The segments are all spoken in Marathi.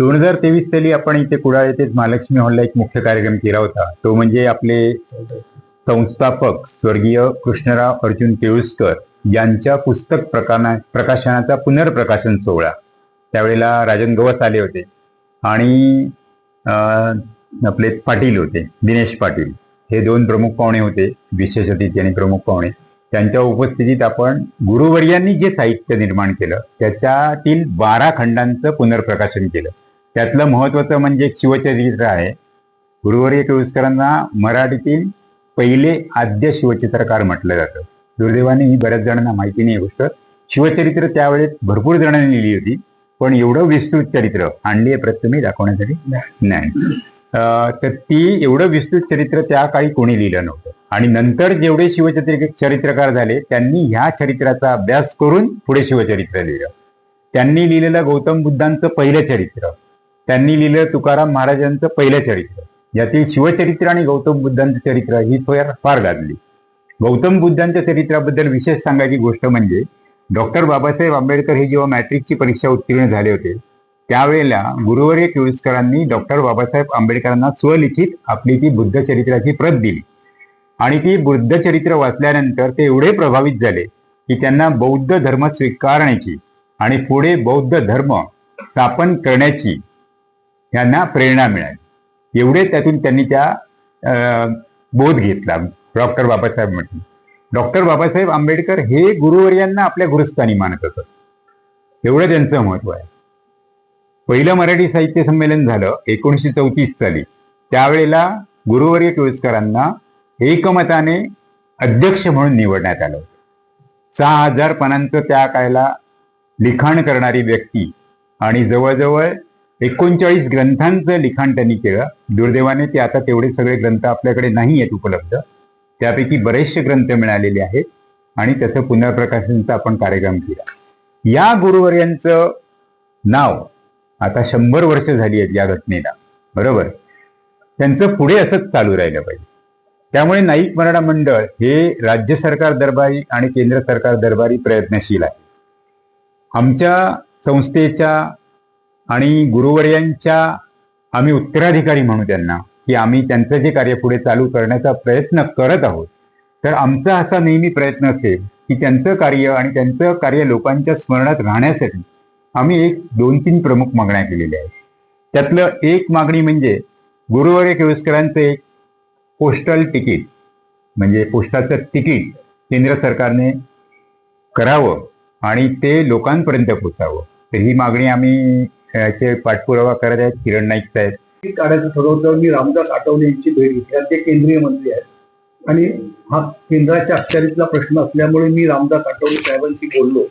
दोन हजार तेवीस साली आपण इथे कुडाळ येथेच महालक्ष्मी हॉलला एक मुख्य कार्यक्रम केला होता. तो म्हणजे आपले संस्थापक स्वर्गीय कृष्णराव अर्जुन केळुसकर यांच्या पुस्तक प्रकाना प्रकाशनाचा पुनर्प्रकाशन सोहळा. त्यावेळेला राजन गवस आले होते आणि आपले पाटील होते दिनेश पाटील. हे दोन प्रमुख पाहुणे होते विशेष अतिथी आणि प्रमुख पाहुणे. त्यांच्या उपस्थितीत आपण गुरुवर्यांनी जे साहित्य निर्माण केलं त्याच्यातील बारा खंडांचं पुनर्प्रकाशन केलं. त्यातलं महत्वाचं म्हणजे शिवचरित्र आहे. गुरुवर्य केळुसकरांना मराठीतील पहिले आद्य शिवचित्रकार म्हटलं जातं. दुर्दैवाने ही बऱ्याच जणांना माहिती नाही गोष्ट. शिवचरित्र त्यावेळेस भरपूर जणांनी लिहिली होती. पण एवढं विस्तृत चरित्र आणली आहे प्रथमे दाखवण्यासाठी नाही. तर ती एवढं विस्तृत चरित्र त्या काळी कोणी लिहिलं नव्हतं. आणि नंतर जेवढे शिवचरित्र चरित्रकार झाले त्यांनी ह्या चरित्राचा अभ्यास करून पुढे शिवचरित्र लिहिलं. त्यांनी लिहिलेलं गौतम बुद्धांचं पहिलं चरित्र. त्यांनी लिहिलं तुकाराम महाराजांचं पहिलं चरित्र. यातील शिवचरित्र आणि गौतम बुद्धांचं चरित्र ही फार फार गाजली. गौतम बुद्धांच्या चरित्राबद्दल विशेष सांगायची गोष्ट म्हणजे डॉक्टर बाबासाहेब आंबेडकर हे जेव्हा मॅट्रिकची परीक्षा उत्तीर्ण झाले होते त्यावेळेला गुरुवर्य केळुसकरांनी डॉक्टर बाबासाहेब आंबेडकरांना स्वलिखित आपली ती बुद्ध चरित्राची प्रत दिली. आणि ती बुद्ध चरित्र वाचल्यानंतर ते एवढे प्रभावित झाले की त्यांना बौद्ध धर्म स्वीकारण्याची आणि पुढे बौद्ध धर्म स्थापन करण्याची यांना प्रेरणा मिळाली. एवढे त्यातून त्यांनी त्या अं, बोध घेतला डॉक्टर बाबासाहेब म्हटले डॉक्टर बाबासाहेब आंबेडकर हे गुरुवर्यांना आपल्या गुरुस्थानी मानत असत एवढं त्यांचं महत्त्व आहे. पहिलं मराठी साहित्य संमेलन झालं एकोणीसशे चौतीस साली. त्यावेळेला गुरुवर्य केळुसकरांना एकमताने अध्यक्ष म्हणून निवडण्यात आलं होतं. सहा हजार पानांचं त्या कायला लिखाण करणारी व्यक्ती आणि जवळजवळ एकोणचाळीस ग्रंथांचं लिखाण त्यांनी केलं. दुर्दैवाने ते आता तेवढे सगळे ग्रंथ आपल्याकडे नाही आहेत उपलब्ध. त्यापैकी बरेचसे ग्रंथ मिळालेले आहेत आणि त्याचं पुनर्प्रकाशनचा आपण कार्यक्रम केला. या गुरुवर्यांचं नाव आता शंभर वर्ष झाली आहेत या घटनेला. बरोबर? त्यांचं पुढे असंच चालू राहिलं पाहिजे. त्यामुळे नाईक मराठा मंडळ हे राज्य सरकार दरबारी आणि केंद्र सरकार दरबारी प्रयत्नशील आहे. आमच्या संस्थेच्या आणि गुरुवर्यांच्या आम्ही उत्तराधिकारी म्हणू त्यांना की आम्ही त्यांचं जे कार्य पुढे चालू करण्याचा प्रयत्न करत आहोत. तर आमचा असा नेहमी प्रयत्न असेल की त्यांचं कार्य आणि त्यांचं कार्य लोकांच्या स्मरणात राहण्यासाठी आम्ही एक दोन तीन प्रमुख मागण्या केलेल्या आहेत. त्यातलं एक मागणी म्हणजे गुरुवर्य केळुस्करांचं एक पोस्टल तिकीट म्हणजे पोस्टाचं तिकीट केंद्र सरकारने करावं आणि ते लोकांपर्यंत पोचावं तर ही मागणी आम्ही याचे पाठपुरावा करत आहेत किरण नाईक साहेब. काढायचं ठरवलं मी रामदास आठवले यांची भेट घेतली. आणि ते केंद्रीय मंत्री आहेत. आणि हा केंद्राच्या अखत्यारीतला प्रश्न असल्यामुळे मी रामदास आठवले साहेबांशी बोललो.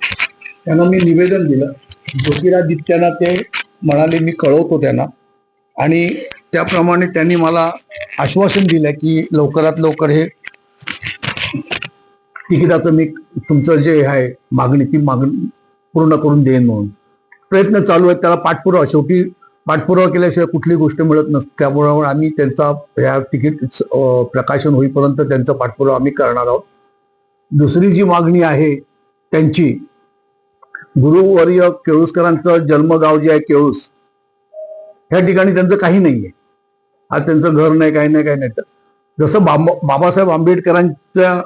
त्यांना मी निवेदन दिलं. ज्योतिरादित्यांना ते म्हणाले मी कळवतो त्यांना. आणि त्याप्रमाणे त्यांनी मला आश्वासन दिलं की लवकरात लवकर हे तिकिटाचं मी तुमचं जे आहे मागणी ती मागणी पूर्ण करून देईन म्हणून. प्रयत्न चालू आहेत. त्याला पाठपुरावा शेवटी पाठपुरावा केल्याशिवाय कुठली गोष्ट मिळत नसते त्यामुळे आम्ही त्यांचा ह्या तिकीट प्रकाशन होईपर्यंत त्यांचा पाठपुरावा आम्ही करणार आहोत. दुसरी जी मागणी आहे त्यांची गुरुवर्य केळुसकरांचं जन्मगाव जे आहे केळूस ह्या ठिकाणी त्यांचं काही नाही आहे. आज त्यांचं घर नाही काही नाही काही नाही. तर जसं बाबा बाबासाहेब आंबेडकरांच्या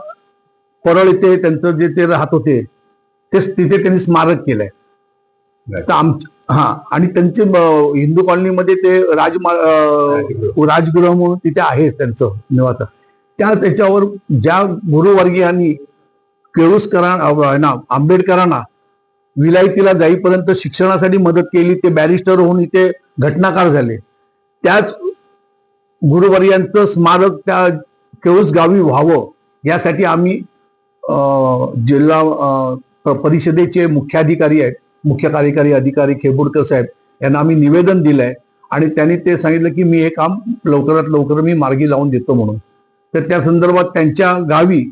परळ इथे त्यांचं जे ते राहत होते तेच तिथे त्यांनी स्मारक केलंय. तर आम हा आणि त्यांचे हिंदू कॉलनीमध्ये ते राज राजगृह. म्हणून तिथे आहेच त्यांचं निवास त्या त्याच्यावर ज्या गुरुवर्गीयांनी केळुसकरांना ना आंबेडकरांना विलायतीला जाईपर्यंत शिक्षणासाठी मदत केली ते बॅरिस्टर होऊन इथे घटनाकार झाले. त्याच गुरुवर्यांचं स्मारक त्या केळूस गावी व्हावं यासाठी आम्ही जिल्हा परिषदेचे मुख्याधिकारी आहेत. मुख्य कार्यकारी अधिकारी खेबुडकर साहेब यांना आम्ही निवेदन दिलंय. आणि त्यांनी ते सांगितलं की मी हे काम लवकरात लवकर मी मार्गी लावून देतो म्हणून. तर त्या संदर्भात त्यांच्या गावी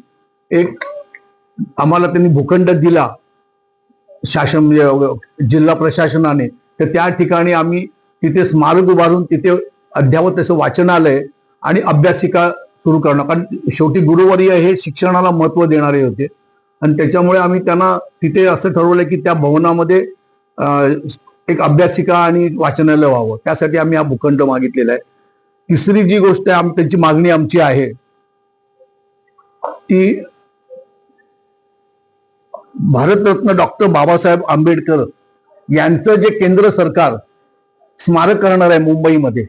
एक आम्हाला त्यांनी भूखंड दिला. शासन म्हणजे जिल्हा प्रशासनाने. तर त्या ठिकाणी आम्ही तिथे स्मारक उभारून तिथे अद्यावत त्याचं वाचनालय आणि अभ्यासिका सुरू करणं कारण शेवटी गुरुवारी हे शिक्षणाला महत्त्व देणारे होते. आणि त्याच्यामुळे आम्ही त्यांना तिथे असं ठरवलं की त्या भवनामध्ये एक अभ्यासिका आणि वाचनालय व्हावं. त्यासाठी आम्ही हा भूखंड मागितलेला आहे. तिसरी जी गोष्ट आहे त्यांची मागणी आमची आहे ती भारतरत्न डॉक्टर बाबासाहेब आंबेडकर यांचं जे केंद्र सरकार स्मारक करणार आहे मुंबईमध्ये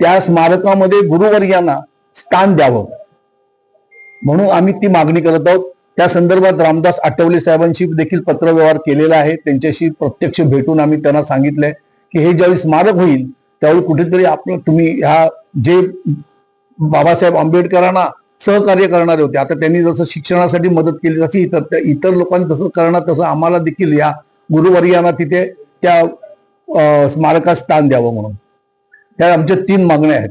त्या स्मारकामध्ये गुरुवर्यांना स्थान द्यावं. म्हणून आम्ही ती मागणी करत आहोत. त्या संदर्भात रामदास आठवले साहेबांशी देखील पत्रव्यवहार केलेला आहे. त्यांच्याशी प्रत्यक्ष भेटून आम्ही त्यांना सांगितलंय की हे ज्यावेळी स्मारक होईल त्यावेळी कुठेतरी आपलं तुम्ही ह्या जे बाबासाहेब आंबेडकरांना सहकार्य करणारे होते आता त्यांनी जसं शिक्षणासाठी मदत केली तशी इतर त्या इतर लोकांनी तसं करणार तसं आम्हाला देखील या गुरुवर्यांना तिथे त्या स्मारकात स्थान द्यावं म्हणून. त्या आमच्या तीन मागण्या आहेत.